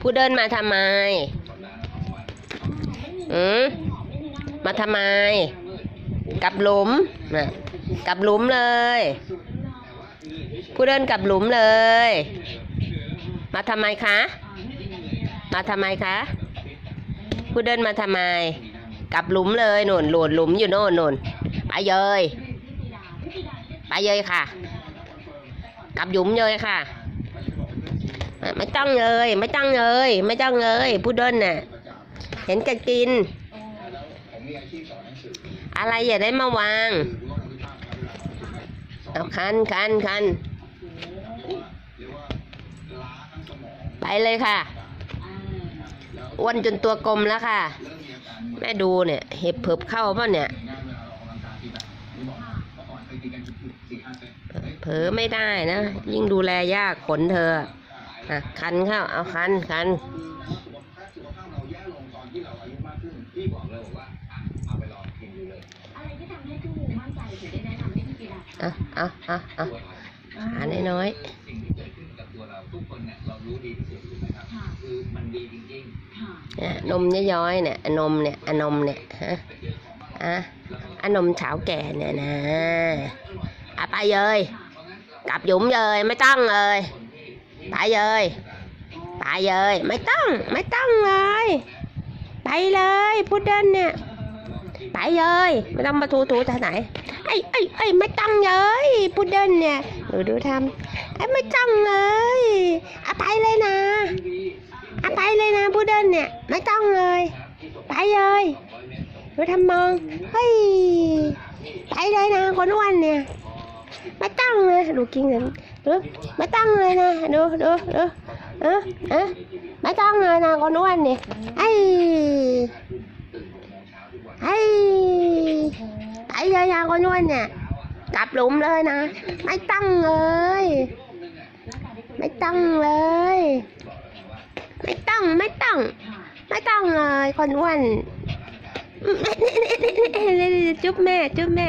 ผู้เดินมาทำไมอืมมาทำไม กลับหลุมนะกลับหลุมเลย ผู้เดินกลับหลุมเลย มาทำไมคะ มาทำไมคะ ผู้เดินมาทำไม กลับหลุมเลยหนุนโหลดหลุมอยู่โน่นหนุนไปเยยไปเยยค่ะ กลับหยุมเยยค่ะ ไม่ต้องเลย ไม่ต้องเลย ไม่ต้องเลยผู้เดินน่ะ เห็นกันกิน อะไรอย่าได้มาวางเอาคันคันคันไปเลยค่ะอ้วนจนตัวกลมแล้วค่ะ แม่ดูเนี่ย เห็บเผิบเข้าป่ะเนี่ยเผลอไม่ได้นะ ยิ่งดูแลยากขนเธอ อะคันเข้าเอาคันคันอะไรที่ทำให้พี่มูมั่นใจถึงได้แนะนำให้พี่กีฬาเอาเอาเอาเอาขาน้อยสิ่งที่เกิดขึ้นกับตัวเราทุกคนเนี่ยเรารู้ดีที่สุดอยู่นะครับค่ะคือมันดีจริงค่ะๆเนี่ยนมย้อยๆเนี่ยอนมเนี่ยอนมเนี่ยฮะอะอนมเฉาแก่เนี่ยนะอะไปเลยกลับหยุมเลยไม่ต้องเลย ไปเลยไปเลยไม่ต้องไม่ต้องเลย ไปเลยพุดเดิ้ลเนี่ยไปเลยไม่ต้องมาถูถูท่าไหนไอ้ไอ้ไอ้ไม่ต้องเลยพุดเดิ้ลเนี่ยดูดูทำไอ้ไม่ต้องเลยเอะไปเลยนะเอะไปเลยนะพุดเดิ้ลเนี่ยไม่ต้องเลย ไปเลยดูทำมองเฮ้ยไปเลยนะคนอ้วนเนี่ย ไม่ตั้งเลยดูกินกันดูไม่ตั้งเลยนะดูดูดูเออเออไม่ต้องเลยนะคนอ้วนเนี่ยไอ้ไอ้ไอ้เลยนะคนอ้วนเนี่ยกลับหลุมเลยนะ ไม่ตั้งเลย ไม่ตั้งเลย ไม่ตั้งไม่ตั้งไม่ตั้งเลยคนอ้วนจุ๊บแม่จุ๊บแม่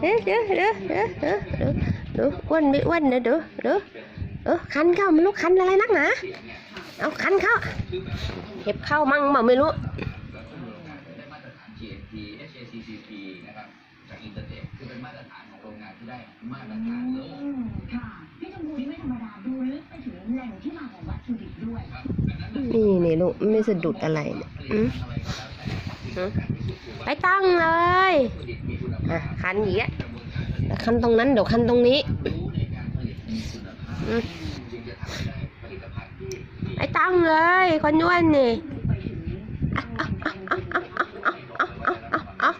เด้อเด้อเด้อเด้อเด้อเด้อเด้ออ้วนไม่อ้วนเด้อเด้อเด้อเออคันเข้าไม่รู้คันอะไรนักหนาเอาคันเข้าเก็บเข้ามั่งเปล่าไม่รู้ๆได้มาตรฐาน GMP HACCP นะครับจากอินเตอร์เน็ตคือเป็นมาตรฐานของโรงงานที่ได้มาตรฐานเลยอืมค่ะพี่ชมพูนี่ไม่ธรรมดาดูลึกไปถึงแหล่งที่มาของวัตถุดิบด้วยนี่นี่ลูกไม่สะดุดอะไรเนี่ยอืมอืม ไปตั้งเลยคันอย่างเงี้ยคันตรงนั้นเดี๋ยวคันตรงนี้ไปตั้งเลยคนย้วนนี่